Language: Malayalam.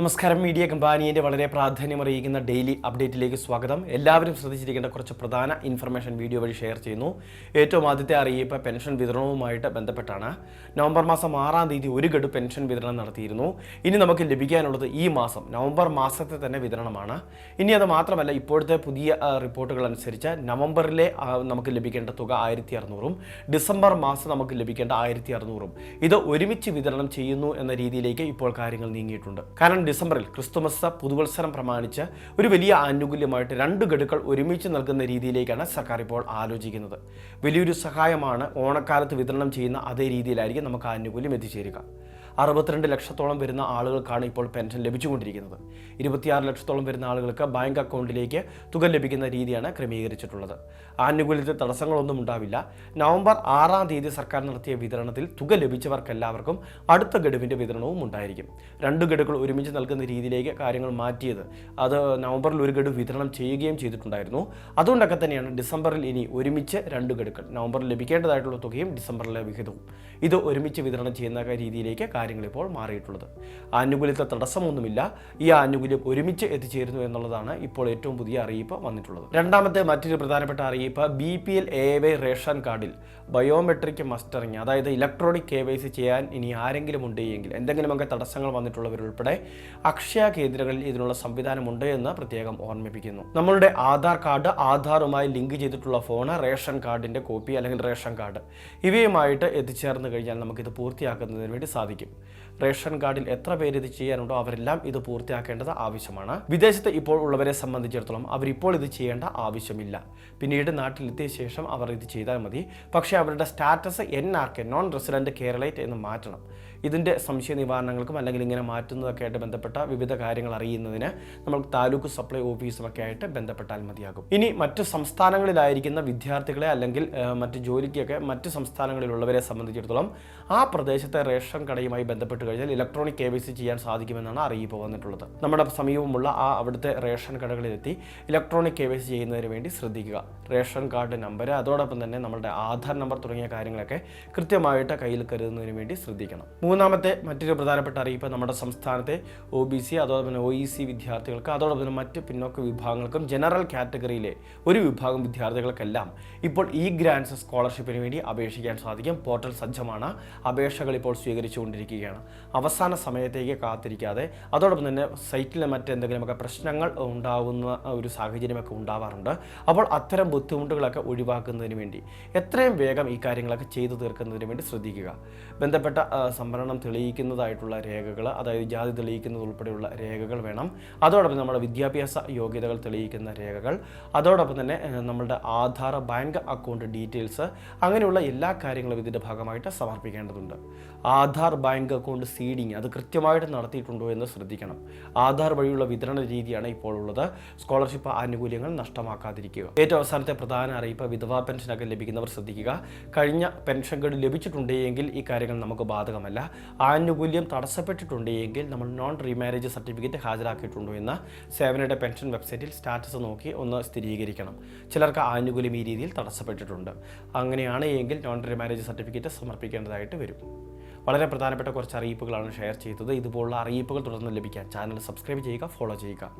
നമസ്കാരം. മീഡിയ കമ്പാനിയുടെ വളരെ പ്രാധാന്യം അറിയിക്കുന്ന ഡെയിലി അപ്ഡേറ്റിലേക്ക് സ്വാഗതം. എല്ലാവരും ശ്രദ്ധിച്ചിരിക്കേണ്ട കുറച്ച് പ്രധാന ഇൻഫർമേഷൻ വീഡിയോ വഴി ഷെയർ ചെയ്യുന്നു. ഏറ്റവും ആദ്യത്തെ അറിയിപ്പ് പെൻഷൻ വിതരണവുമായിട്ട് ബന്ധപ്പെട്ടാണ്. നവംബർ മാസം ആറാം തീയതി ഒരു ഗഡു പെൻഷൻ വിതരണം നടത്തിയിരുന്നു. ഇനി നമുക്ക് ലഭിക്കാനുള്ളത് ഈ മാസം നവംബർ മാസത്തെ തന്നെ വിതരണമാണ്. ഇനി അത് മാത്രമല്ല ഇപ്പോഴത്തെ പുതിയ റിപ്പോർട്ടുകൾ അനുസരിച്ച് നവംബറിലെ നമുക്ക് ലഭിക്കേണ്ട തുക ആയിരത്തി അറുന്നൂറും ഡിസംബർ മാസം നമുക്ക് ലഭിക്കേണ്ട ആയിരത്തി അറുന്നൂറും ഇത് ഒരുമിച്ച് വിതരണം ചെയ്യുന്നു എന്ന രീതിയിലേക്ക് ഇപ്പോൾ കാര്യങ്ങൾ നീങ്ങിയിട്ടുണ്ട്. കാരണം ഡിസംബറിൽ ക്രിസ്തുമസ് പുതുവത്സരം പ്രമാണിച്ച് ഒരു വലിയ ആനുകൂല്യമായിട്ട് രണ്ട് ഗഡുക്കൾ ഒരുമിച്ച് നൽകുന്ന രീതിയിലേക്കാണ് സർക്കാർ ഇപ്പോൾ ആലോചിക്കുന്നത്. വലിയൊരു സഹായമാണ് ഓണക്കാലത്ത് വിതരണം ചെയ്യുന്ന അതേ രീതിയിലായിരിക്കും നമുക്ക് ആനുകൂല്യം എത്തിച്ചേരുക. അറുപത്തിരണ്ട് ലക്ഷത്തോളം വരുന്ന ആളുകൾക്കാണ് ഇപ്പോൾ പെൻഷൻ ലഭിച്ചുകൊണ്ടിരിക്കുന്നത്. ഇരുപത്തിയാറ് ലക്ഷത്തോളം വരുന്ന ആളുകൾക്ക് ബാങ്ക് അക്കൗണ്ടിലേക്ക് തുക ലഭിക്കുന്ന രീതിയാണ് ക്രമീകരിച്ചിട്ടുള്ളത്. ആനുകൂല്യത്തിൽ തടസ്സങ്ങളൊന്നും ഉണ്ടാവില്ല. നവംബർ ആറാം തീയതി സർക്കാർ നടത്തിയ വിതരണത്തിൽ തുക ലഭിച്ചവർക്കെല്ലാവർക്കും അടുത്ത ഗഡുവിന്റെ വിതരണവും ഉണ്ടായിരിക്കും. രണ്ട് ഗഡുക്കൾ ഒരുമിച്ച് നൽകുന്ന രീതിയിലേക്ക് കാര്യങ്ങൾ മാറ്റിയത്. അത് നവംബറിൽ ഒരു ഗഡു വിതരണം ചെയ്യുകയും ചെയ്തിട്ടുണ്ടായിരുന്നു. അതുകൊണ്ടൊക്കെ തന്നെയാണ് ഡിസംബറിൽ ഇനി ഒരുമിച്ച് രണ്ട് ഗഡുക്കൾ. നവംബറിൽ ലഭിക്കേണ്ടതായിട്ടുള്ള തുകയും ഡിസംബറിലെ വിഹിതവും. ഇത് ഒരുമിച്ച് വിതരണം ചെയ്യുന്ന രീതിയിലേക്ക് കാര്യങ്ങൾ ഇപ്പോൾ മാറിയിട്ടുള്ളത്. ആനുകൂല്യത്തെ തടസ്സമൊന്നുമില്ല. ഈ ആനുകൂല്യം ഒരുമിച്ച് എത്തിച്ചേരുന്നു എന്നുള്ളതാണ് ഇപ്പോൾ ഏറ്റവും പുതിയ അറിയിപ്പ് വന്നിട്ടുള്ളത്. രണ്ടാമത്തെ മറ്റൊരു പ്രധാനപ്പെട്ട അറിയിപ്പ് B P L A Y ration കാർഡിൽ ബയോമെട്രിക് മസ്റ്ററിങ് അതായത് ഇലക്ട്രോണിക് കെ വൈ സി ചെയ്യാൻ ഇനി ആരെങ്കിലും ഉണ്ട് എങ്കിൽ എന്തെങ്കിലുമൊക്കെ തടസ്സങ്ങൾ വന്നിട്ടുള്ളവരുൾപ്പെടെ അക്ഷയ കേന്ദ്രങ്ങളിൽ ഇതിനുള്ള സംവിധാനമുണ്ട് എന്ന് പ്രത്യേകം ഓർമ്മിപ്പിക്കുന്നു. നമ്മളുടെ ആധാർ കാർഡ് ആധാറുമായി ലിങ്ക് ചെയ്തിട്ടുള്ള ഫോണ് റേഷൻ കാർഡിന്റെ കോപ്പി അല്ലെങ്കിൽ റേഷൻ കാർഡ്. ഇവയുമായിട്ട് എത്തിച്ചേർന്ന് കഴിഞ്ഞാൽ നമുക്കിത് പൂർത്തിയാക്കുന്നതിന് വേണ്ടി സാധിക്കും. റേഷൻ കാർഡിൽ എത്ര പേര് ഇത് ചെയ്യാനുണ്ടോ അവരെല്ലാം ഇത് പൂർത്തിയാക്കേണ്ടത് ആവശ്യമാണ്. വിദേശത്ത് ഇപ്പോൾ ഉള്ളവരെ സംബന്ധിച്ചിടത്തോളം അവരിപ്പോൾ ഇത് ചെയ്യേണ്ട ആവശ്യമില്ല. പിന്നീട് നാട്ടിലെത്തിയ ശേഷം അവർ ഇത് ചെയ്താൽ മതി. പക്ഷേ അവരുടെ status N R K non resident Keralite എന്ന് മാറ്റണം. ഇതിന്റെ സംശയ നിവാരണങ്ങൾക്കും അല്ലെങ്കിൽ ഇങ്ങനെ മാറ്റുന്നതൊക്കെ ആയിട്ട് ബന്ധപ്പെട്ട വിവിധ കാര്യങ്ങൾ അറിയുന്നതിന് നമ്മൾ താലൂക്ക് സപ്ലൈ ഓഫീസുമൊക്കെ ആയിട്ട് ബന്ധപ്പെട്ടാൽ മതിയാകും. ഇനി മറ്റു സംസ്ഥാനങ്ങളിലായിരിക്കുന്ന വിദ്യാർത്ഥികളെ അല്ലെങ്കിൽ മറ്റ് ജോലിക്കൊക്കെ മറ്റ് സംസ്ഥാനങ്ങളിലുള്ളവരെ സംബന്ധിച്ചിടത്തോളം ആ പ്രദേശത്തെ റേഷൻ കടയുമായി ബന്ധപ്പെട്ട് കഴിഞ്ഞാൽ ഇലക്ട്രോണിക് കെ വൈ സി ചെയ്യാൻ സാധിക്കുമെന്നാണ് അറിയിപ്പ് വന്നിട്ടുള്ളത്. നമ്മുടെ സമീപമുള്ള ആ അവിടുത്തെ റേഷൻ കടകളിലെത്തി ഇലക്ട്രോണിക് കെ വൈ സി ചെയ്യുന്നതിന് വേണ്ടി ശ്രദ്ധിക്കുക. റേഷൻ കാർഡ് നമ്പർ അതോടൊപ്പം തന്നെ നമ്മുടെ ആധാർ നമ്പർ തുടങ്ങിയ കാര്യങ്ങളൊക്കെ കൃത്യമായിട്ട് കയ്യിൽ കരുതുന്നതിന് വേണ്ടി ശ്രദ്ധിക്കണം. മൂന്നാമത്തെ മറ്റൊരു പ്രധാനപ്പെട്ട അറിയിപ്പ് നമ്മുടെ സംസ്ഥാനത്തെ ഒ ബി സി അതോടൊപ്പം ഒ ഇ സി വിദ്യാർത്ഥികൾക്ക് അതോടൊപ്പം മറ്റ് പിന്നോക്ക വിഭാഗങ്ങൾക്കും ജനറൽ കാറ്റഗറിയിലെ ഒരു വിഭാഗം വിദ്യാർത്ഥികൾക്കെല്ലാം ഇപ്പോൾ ഇ ഗ്രാൻസ് സ്കോളർഷിപ്പിന് വേണ്ടി അപേക്ഷിക്കാൻ സാധിക്കും. പോർട്ടൽ സജ്ജമാണ്. അപേക്ഷകൾ ഇപ്പോൾ സ്വീകരിച്ചുകൊണ്ടിരിക്കുകയാണ് അവസാന സമയത്തേക്ക് കാത്തിരിക്കാതെ അതോടൊപ്പം തന്നെ സൈറ്റിലെ മറ്റെന്തെങ്കിലുമൊക്കെ പ്രശ്നങ്ങൾ ഉണ്ടാകുന്ന ഒരു സാഹചര്യമൊക്കെ ഉണ്ടാവാറുണ്ട്. അപ്പോൾ അത്തരം ബുദ്ധിമുട്ടുകളൊക്കെ ഒഴിവാക്കുന്നതിന് വേണ്ടി എത്രയും വേഗം ഈ കാര്യങ്ങളൊക്കെ ചെയ്തു തീർക്കുന്നതിന് വേണ്ടി ശ്രദ്ധിക്കുക. ബന്ധപ്പെട്ട സംവരണം തെളിയിക്കുന്നതായിട്ടുള്ള രേഖകൾ അതായത് ജാതി തെളിയിക്കുന്നത് ഉൾപ്പെടെയുള്ള രേഖകൾ വേണം. അതോടൊപ്പം നമ്മുടെ വിദ്യാഭ്യാസ യോഗ്യതകൾ തെളിയിക്കുന്ന രേഖകൾ. അതോടൊപ്പം തന്നെ നമ്മുടെ ആധാർ ബാങ്ക് അക്കൗണ്ട് ഡീറ്റെയിൽസ് അങ്ങനെയുള്ള എല്ലാ കാര്യങ്ങളും ഇതിന്റെ ഭാഗമായിട്ട് സമർപ്പിക്കേണ്ടതുണ്ട്. ആധാർ ബാങ്ക് അക്കൗണ്ട് സീഡിങ് അത് കൃത്യമായിട്ട് നടത്തിയിട്ടുണ്ടോ എന്ന് ശ്രദ്ധിക്കണം. ആധാർ വഴിയുള്ള വിതരണ രീതിയാണ് ഇപ്പോൾ ഉള്ളത് സ്കോളർഷിപ്പ് ആനുകൂല്യങ്ങൾ നഷ്ടമാക്കാതിരിക്കുക. ഏറ്റവും അവസാനത്തെ പ്രധാന അറിയിപ്പ് വിധവാ പെൻഷനൊക്കെ ലഭിക്കുന്നവർ ശ്രദ്ധിക്കുക. കഴിഞ്ഞ പെൻഷൻ ഗഡ് ലഭിച്ചിട്ടുണ്ടെങ്കിൽ ഈ കാര്യങ്ങൾ നമുക്ക് ബാധകമല്ല. ആനുകൂല്യം തടസ്സപ്പെട്ടിട്ടുണ്ടെങ്കിൽ നമ്മൾ നോൺ റീമാരേജ് സർട്ടിഫിക്കറ്റ് ഹാജരാക്കിയിട്ടുണ്ടോ എന്ന് സേവനയുടെ പെൻഷൻ വെബ്സൈറ്റിൽ സ്റ്റാറ്റസ് നോക്കി ഒന്ന് സ്ഥിരീകരിക്കണം. ചിലർക്ക് ആനുകൂല്യം ഈ രീതിയിൽ തടസ്സപ്പെട്ടിട്ടുണ്ട്. അങ്ങനെയാണ് എങ്കിൽ നോൺ റീമാരേജ് സർട്ടിഫിക്കറ്റ് സമർപ്പിക്കേണ്ടതായിട്ട് വരും. വളരെ പ്രധാനപ്പെട്ട കുറച്ച് അറിയിപ്പുകളാണ് ഷെയർ ചെയ്തത്. ഇതുപോലുള്ള അറിയിപ്പുകൾ തുടർന്ന് ലഭിക്കാൻ ചാനൽ സബ്സ്ക്രൈബ് ചെയ്യുക ഫോളോ ചെയ്യുക.